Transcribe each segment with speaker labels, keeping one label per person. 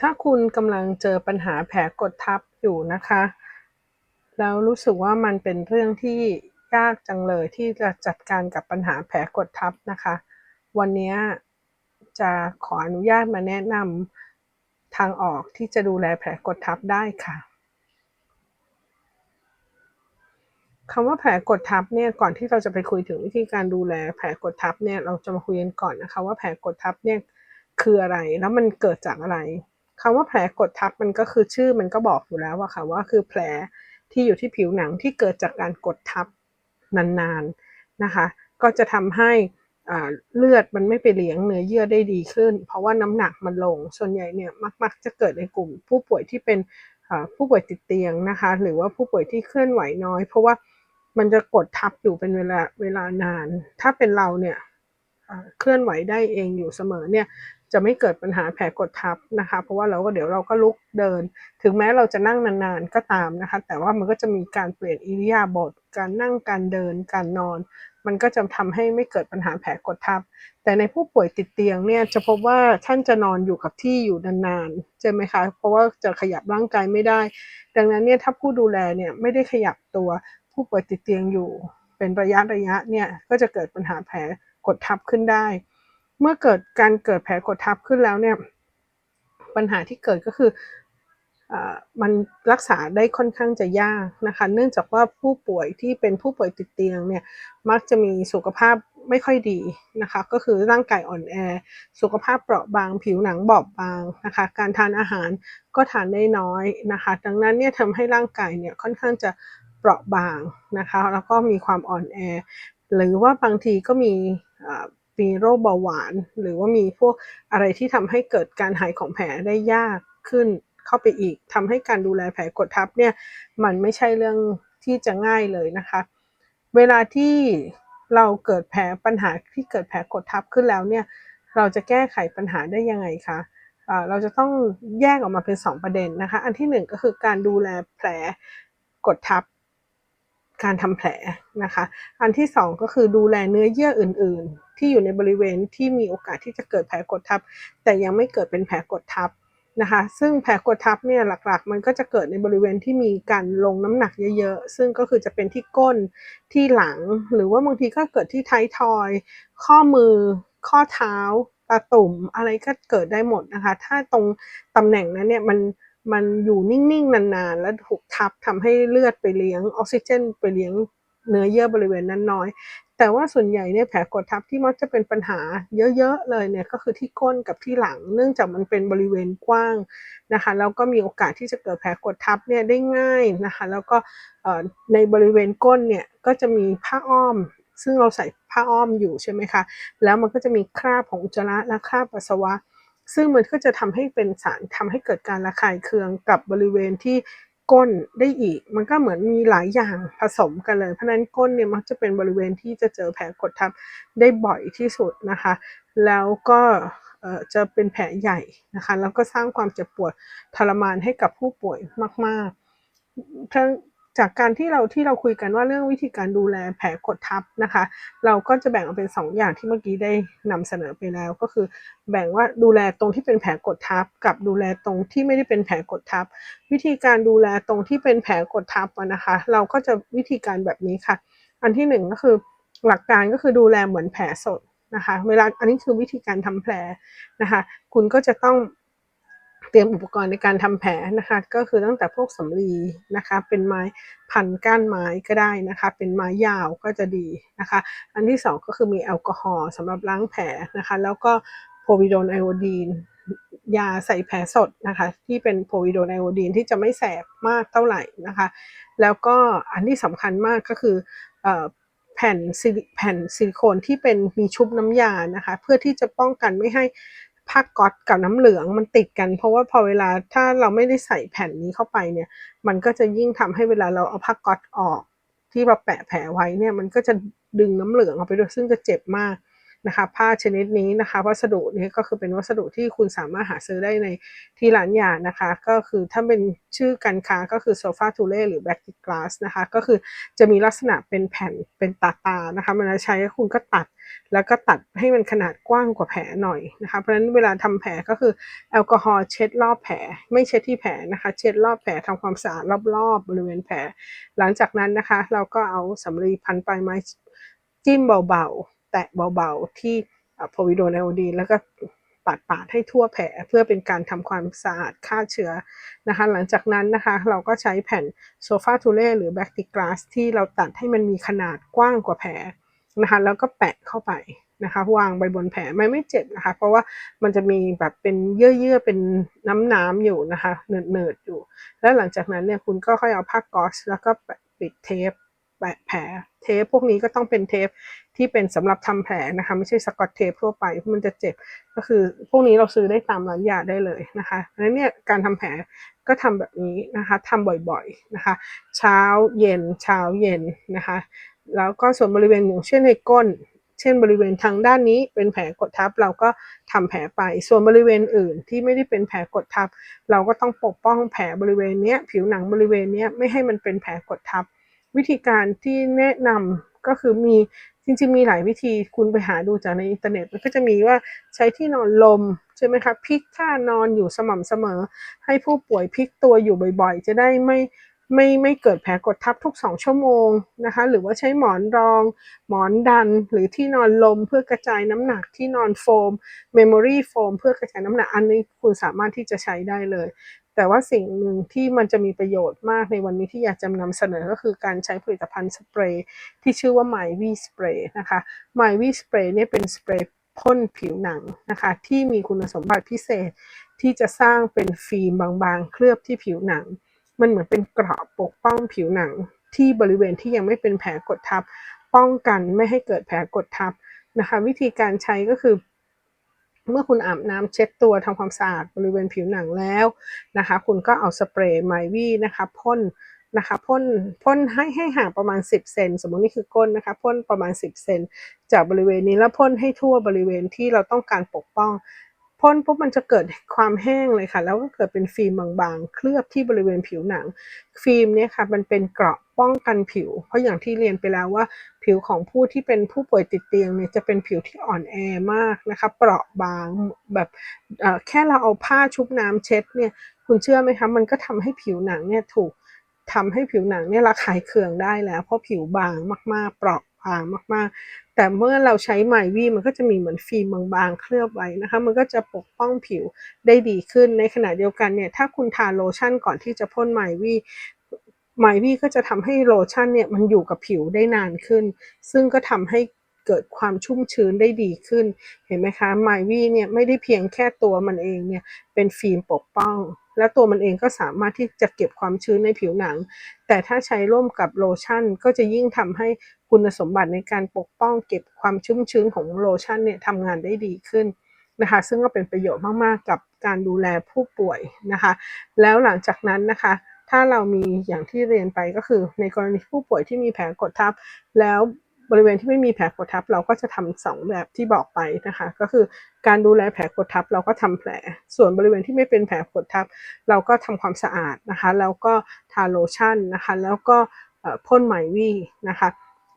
Speaker 1: ถ้าคุณกำลังเจอปัญหาแผลกดทับอยู่นะคะ แล้วรู้สึกว่ามันเป็นเรื่องที่ยากจังเลยที่จะจัดการกับปัญหาแผลกดทับนะคะ วันนี้จะขออนุญาตมาแนะนำทางออกที่จะดูแลแผลกดทับได้ค่ะคำว่าแผลกดทับเนี่ยก่อนที่เราจะไปคุยถึงวิธีการดูแลแผลกดทับเนี่ยเราจะมาคุยกันก่อนนะคะว่าแผลกดทับเนี่ยคืออะไรแล้วมันเกิดจากอะไร คำว่าแผลกดทับมันก็คือชื่อมันก็บอกอยู่แล้วอะค่ะว่าคือแผลที่อยู่ที่ผิวหนังที่เกิดจากการกดทับนานๆนะคะ ก็จะทำให้เลือดมันไม่ไปเลี้ยงเนื้อเยื่อได้ดีขึ้น เพราะว่าน้ำหนักมันลง ส่วนใหญ่เนี่ยมักๆจะเกิดในกลุ่ม ผู้ป่วยที่เป็นผู้ป่วยติดเตียงนะคะ หรือว่าผู้ป่วยที่เคลื่อนไหวน้อย เพราะว่ามันจะกดทับอยู่เป็นเวลาเวลานาน ถ้าเป็นเราเนี่ยเคลื่อนไหวได้เองอยู่เสมอเนี่ย จะไม่เกิดปัญหาแผลกดทับนะคะ เพราะว่าเราก็เดี๋ยวเราก็ลุกเดิน ถึงแม้เราจะนั่งนานๆก็ตามนะคะ แต่ว่ามันก็จะมีการเปลี่ยนอิริยาบถการนั่งการเดินการนอน มันก็จะทำให้ไม่เกิดปัญหาแผลกดทับ แต่ในผู้ป่วยติดเตียงเนี่ยจะพบว่าท่านจะนอนอยู่กับที่อยู่นานๆใช่ไหมคะ เพราะว่าจะขยับร่างกายไม่ได้ ดังนั้นเนี่ยถ้าผู้ดูแลเนี่ยไม่ได้ขยับตัวผู้ป่วยติดเตียงอยู่ เป็นระยะระยะเนี่ยก็จะเกิดปัญหาแผลกดทับขึ้นได้ เมื่อเกิดการเกิดแผลกดทับขึ้นแล้วเนี่ยปัญหาที่เกิดก็คือมันรักษาได้ค่อนข้างจะยากนะคะ เนื่องจากว่าผู้ป่วยที่เป็นผู้ป่วยติดเตียงเนี่ยมักจะมีสุขภาพไม่ค่อยดีนะคะ ก็คือร่างกายอ่อนแอ สุขภาพเปราะบาง ผิวหนังบอบบางนะคะ การทานอาหารก็ทานได้น้อยนะคะ ดังนั้นเนี่ยทำให้ร่างกายเนี่ยค่อนข้างจะเปราะบางนะคะ แล้วก็มีความอ่อนแอ หรือว่าบางทีก็มี มีโรคเบาหวาน หรือว่ามีพวกอะไรที่ทำให้เกิดการหายของแผลได้ยากขึ้นเข้าไปอีกทำให้การดูแลแผลกดทับเนี่ยมันไม่ใช่เรื่องที่จะง่ายเลยนะคะ เวลาที่เราเกิดแผลปัญหาที่เกิดแผลกดทับขึ้นแล้วเนี่ยเราจะแก้ไขปัญหาได้ยังไงคะเราจะต้องแยกออกมาเป็น 2 ประเด็นนะคะ อันที่ 1 ก็คือการดูแลแผลกดทับ การทำแผลนะคะ อันที่ 2 ก็คือดูแลเนื้อเยื่ออื่น ๆ ที่อยู่ในบริเวณที่มีโอกาสที่จะเกิดแผลกดทับ แต่ยังไม่เกิดเป็นแผลกดทับนะคะ ซึ่งแผลกดทับเนี่ยหลักๆ มันก็จะเกิดในบริเวณที่มีการลงน้ำหนักเยอะๆ ซึ่งก็คือจะเป็นที่ก้นที่หลัง หรือว่าบางทีก็เกิดที่ท้ายทอย ข้อมือ ข้อเท้าตาตุ่มอะไรก็เกิดได้หมดนะคะ ถ้าตรงตำแหน่งนั้นเนี่ยมันมันอยู่นิ่งๆ นานๆ แล้วถูกทับทำให้เลือดไปเลี้ยงออกซิเจน ไปเลี้ยงเนื้อเยื่อบริเวณนั้นน้อย แต่ว่าส่วนใหญ่เนี่ยแผลกดทับที่มักจะเป็นปัญหาเยอะๆเลยเนี่ยก็คือที่ก้นกับที่หลัง เนื่องจากมันเป็นบริเวณกว้างนะคะแล้วก็มีโอกาสที่จะเกิดแผลกดทับเนี่ยได้ง่ายนะคะแล้วก็ในบริเวณก้นเนี่ยก็จะมีผ้าอ้อม ซึ่งเราใส่ผ้าอ้อมอยู่ใช่ไหมคะแล้วมันก็จะมีคราบของอุจจาระและคราบปัสสาวะซึ่งมันก็จะทำให้เป็นสารทำให้เกิดการระคายเคืองกับบริเวณที่ ก้นได้อีก มันก็เหมือนมีหลายอย่างผสมกันเลย เพราะนั้นก้นเนี่ยมักจะเป็นบริเวณที่จะเจอแผลกดทับได้บ่อยที่สุดนะคะ แล้วก็จะเป็นแผลใหญ่นะคะ แล้วก็สร้างความเจ็บปวดทรมานให้กับผู้ป่วยมากๆทั้ง จากการที่เราที่เราคุยกันว่าเรื่องวิธีการดูแลแผลกดทับนะคะ เราก็จะแบ่งออกเป็น 2 อย่างที่เมื่อกี้ได้นำเสนอไปแล้วก็คือ แบ่งว่าดูแลตรงที่เป็นแผลกดทับ กับดูแลตรงที่ไม่ได้เป็นแผลกดทับ วิธีการดูแลตรงที่เป็นแผลกดทับนะคะ เราก็จะวิธีการแบบนี้ค่ะ อันที่ 1 ก็คือหลักการก็คือดูแลเหมือนแผลสดนะคะ เวลาอันนี้คือวิธีการทำแผลนะคะ คุณก็จะต้อง เตรียมอุปกรณ์ในการทำแผลนะคะ ก็คือตั้งแต่พวกสำลีนะคะ เป็นไม้พันก้านไม้ก็ได้นะคะ เป็นไม้ยาวก็จะดีนะคะ อันที่ 2 ก็คือมีแอลกอฮอล์สำหรับล้างแผลนะคะ แล้วก็โพวิโดนไอโอดีนยาใส่แผลสดนะคะ ที่เป็นโพวิโดนไอโอดีนที่จะไม่แสบมากเท่าไหร่นะคะ แล้วก็อันที่สำคัญมากก็คือแผ่นแผ่นซิลิโคนที่เป็นมีชุบน้ำยานะคะ เพื่อที่จะป้องกันไม่ให้ ผ้าก๊อตกับน้ำเหลืองมันติดกัน เพราะว่าพอเวลาถ้าเราไม่ได้ใส่แผ่นนี้เข้าไปเนี่ย มันก็จะยิ่งทำให้เวลาเราเอาผ้าก๊อตออก ที่เราแปะแผลไว้เนี่ยมันก็จะดึงน้ำเหลืองออกไปด้วยซึ่งจะเจ็บมาก นะคะผ้าชนิดนี้นะคะ วัสดุนี้ก็คือเป็นวัสดุที่คุณสามารถหาซื้อได้ในที่ร้านยานะคะ ก็คือถ้าเป็นชื่อการค้าก็คือโซฟาทูเล่หรือแบ็กติกลาสนะคะ ก็คือจะมีลักษณะเป็นแผ่นเป็นตาตานะคะเวลาใช้คุณก็ตัดแล้วก็ตัดให้มันขนาดกว้างกว่าแผลหน่อยนะคะ เพราะฉะนั้นเวลาทำแผลก็คือแอลกอฮอล์เช็ดรอบแผล ไม่เช็ดที่แผลนะคะ เช็ดรอบแผลทำความสะอาดรอบๆบริเวณแผล หลังจากนั้นนะคะ เราก็เอาสำลีพันปลายไม้จิ้มเบาๆ แตะเบาๆที่โพวิโดนไอโอดีนแล้วก็ปาดปาดให้ทั่วแผลเพื่อเป็นการทำความสะอาดฆ่าเชื้อนะคะ หลังจากนั้นนะคะเราก็ใช้แผ่นโซฟาทูเล่หรือแบคติกลาสที่เราตัดให้มันมีขนาดกว้างกว่าแผลนะคะแล้วก็แปะเข้าไปนะคะวางไปบนแผลไม่ไม่เจ็บนะคะ เพราะว่ามันจะมีแบบเป็นเยื่อๆเป็นน้ำๆอยู่นะคะเนิดๆอยู่ แล้วหลังจากนั้นเนี่ยคุณก็ค่อยเอาผ้าก๊อซแล้วก็ปิดเทป แผลเทปพวกนี้ก็ต้องเป็นเทปที่เป็นสำหรับทำแผลนะคะ ไม่ใช่สกอตเทปทั่วไปเพราะมันจะเจ็บก็คือพวกนี้เราซื้อได้ตามร้านยาได้เลยนะคะดังนั้นเนี่ยการทำแผลก็ทำแบบนี้นะคะทำบ่อยๆนะคะ เช้าเย็นเช้าเย็นนะคะ แล้วก็ส่วนบริเวณอย่างเช่นในก้น เช่นบริเวณทางด้านนี้เป็นแผลกดทับเราก็ทำแผลไป ส่วนบริเวณอื่นที่ไม่ได้เป็นแผลกดทับ เราก็ต้องปกป้องแผลบริเวณนี้ผิวหนังบริเวณนี้ไม่ให้มันเป็นแผลกดทับ วิธีการที่แนะนำก็คือมีจริงๆมีหลายวิธีคุณไปหาดูจากในอินเทอร์เน็ตมันก็จะมีว่าใช้ที่นอนลมใช่ไหมคะพลิกท่านอนอยู่สม่ำเสมอ ให้ผู้ป่วยพลิกตัวอยู่บ่อยๆ จะได้ไม่ไม่ไม่เกิดแผลกดทับทุกสองชั่วโมงนะคะ หรือว่าใช้หมอนรอง หมอนดันหรือที่นอนลมเพื่อกระจายน้ำหนักที่นอนโฟมเมมโมรี่โฟมเพื่อกระจายน้ำหนักอันนี้คุณสามารถที่จะใช้ได้เลย แต่ว่าสิ่งหนึ่งที่มันจะมีประโยชน์มากในวันนี้ที่อยากจะนำเสนอก็คือการใช้ผลิตภัณฑ์สเปรย์ที่ชื่อว่า My V Spray นะคะ My V Spray เนี่ยเป็นสเปรย์พ่นผิวหนังนะคะที่มีคุณสมบัติพิเศษที่จะสร้างเป็นฟิล์มบางๆ เคลือบที่ผิวหนัง มันเหมือนเป็นกราะปกป้องผิวหนัง ที่บริเวณที่ยังไม่เป็นแผลกดทับ ป้องกันไม่ให้เกิดแผลกดทับนะคะ วิธีการใช้ก็คือ เมื่อคุณอาบน้ำเช็ดตัวทำความสะอาดบริเวณผิวหนังแล้วนะคะ คุณก็เอาสเปรย์ไมวี่นะคะพ่นนะคะพ่นพ่นให้ให้ห่างประมาณ 10 เซนสมมตินี่คือก้นนะคะพ่นประมาณ 10 เซนจากบริเวณนี้แล้วพ่นให้ทั่วบริเวณที่เราต้องการปกป้องพ่นปุ๊บมันจะเกิดความแห้งเลยค่ะ แล้วก็เกิดเป็นฟิล์มบางๆ เคลือบที่บริเวณผิวหนัง ฟิล์มเนี่ยค่ะมันเป็นเกราะ ป้องกันผิว เพราะอย่างที่เรียนไปแล้วว่า ผิวของผู้ที่เป็นผู้ป่วยติดเตียงเนี่ยจะเป็นผิวที่อ่อนแอมากนะคะเปราะบางแบบแค่เราเอาผ้าชุบน้ำเช็ดเนี่ยคุณเชื่อไหมคะมันก็ทำให้ผิวหนังเนี่ยถูกทำให้ผิวหนังเนี่ยระคายเคืองได้แล้ว เพราะผิวบางมาก ๆ เปราะบางมาก ๆ แต่เมื่อเราใช้ไมวี่มันก็จะมีเหมือนฟิล์มบางๆ เคลือบไว้นะคะ มันก็จะปกป้องผิวได้ดีขึ้นในขณะเดียวกันเนี่ยถ้าคุณทาโลชั่นก่อนที่จะพ่นไมวี่ ไมวี่ก็จะทำให้โลชั่นเนี่ยมันอยู่กับผิวได้นานขึ้น ซึ่งก็ทำให้เกิดความชุ่มชื้นได้ดีขึ้น เห็นไหมคะไมวี่เนี่ยไม่ได้เพียงแค่ตัวมันเองเนี่ยเป็นฟิล์มปกป้อง และตัวมันเองก็สามารถที่จะเก็บความชื้นในผิวหนัง แต่ถ้าใช้ร่วมกับโลชั่น ก็จะยิ่งทำให้คุณสมบัติในการปกป้อง เก็บความชุ่มชื้นของโลชั่นเนี่ยทำงานได้ดีขึ้นนะคะ ซึ่งก็เป็นประโยชน์มาก ๆ กับการดูแลผู้ป่วยนะคะ แล้วหลังจากนั้นนะคะ ถ้าเรามีอย่างที่เรียนไปก็คือ ในกรณีผู้ป่วยที่มีแผลกดทับ แล้วบริเวณที่ไม่มีแผลกดทับ เราก็จะทำสองแบบที่บอกไปนะคะ ก็คือการดูแลแผลกดทับเราก็ทำแผล ส่วนบริเวณที่ไม่เป็นแผลกดทับ เราก็ทำความสะอาดนะคะ แล้วก็ทาโลชั่นนะคะ แล้วก็พ่นไหมวี่นะคะ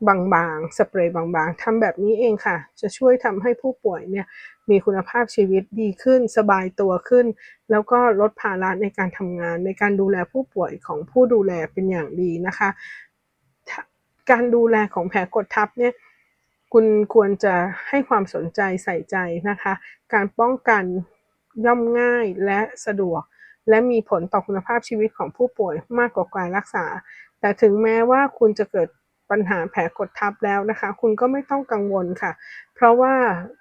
Speaker 1: บางๆ สเปรย์บางๆทำแบบนี้เองค่ะ จะช่วยทำให้ผู้ป่วยเนี่ยมีคุณภาพชีวิตดีขึ้น สบายตัวขึ้น แล้วก็ลดภาระในการทำงาน ในการดูแลผู้ป่วยของผู้ดูแลเป็นอย่างดีนะคะ การดูแลของแผลกดทับเนี่ยคุณควรจะให้ความสนใจใส่ใจนะคะ การป้องกันย่อมง่ายและสะดวก และมีผลต่อคุณภาพชีวิตของผู้ป่วยมากกว่าการรักษา แต่ถึงแม้ว่าคุณจะเกิด ปัญหาแผลกดทับแล้วนะคะ คุณก็ไม่ต้องกังวลค่ะ เพราะว่า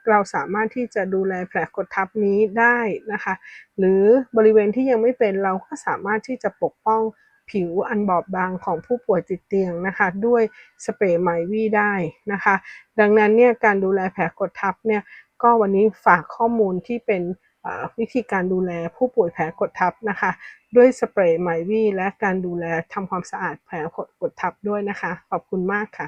Speaker 1: เราสามารถที่จะดูแลแผลกดทับนี้ได้นะคะ หรือบริเวณที่ยังไม่เป็นเราก็สามารถที่จะปกป้องผิวอันบอบบางของผู้ป่วยติดเตียงนะคะ ด้วยสเปรย์ไมวี่ได้นะคะ ดังนั้นเนี่ยการดูแลแผลกดทับเนี่ยก็วันนี้ฝากข้อมูลที่เป็นวิธีการดูแลผู้ป่วยแผลกดทับนะคะ ด้วยสเปรย์ไมวี่และการดูแลทำความสะอาดแผลกดทับด้วยนะคะ ขอบคุณมากค่ะ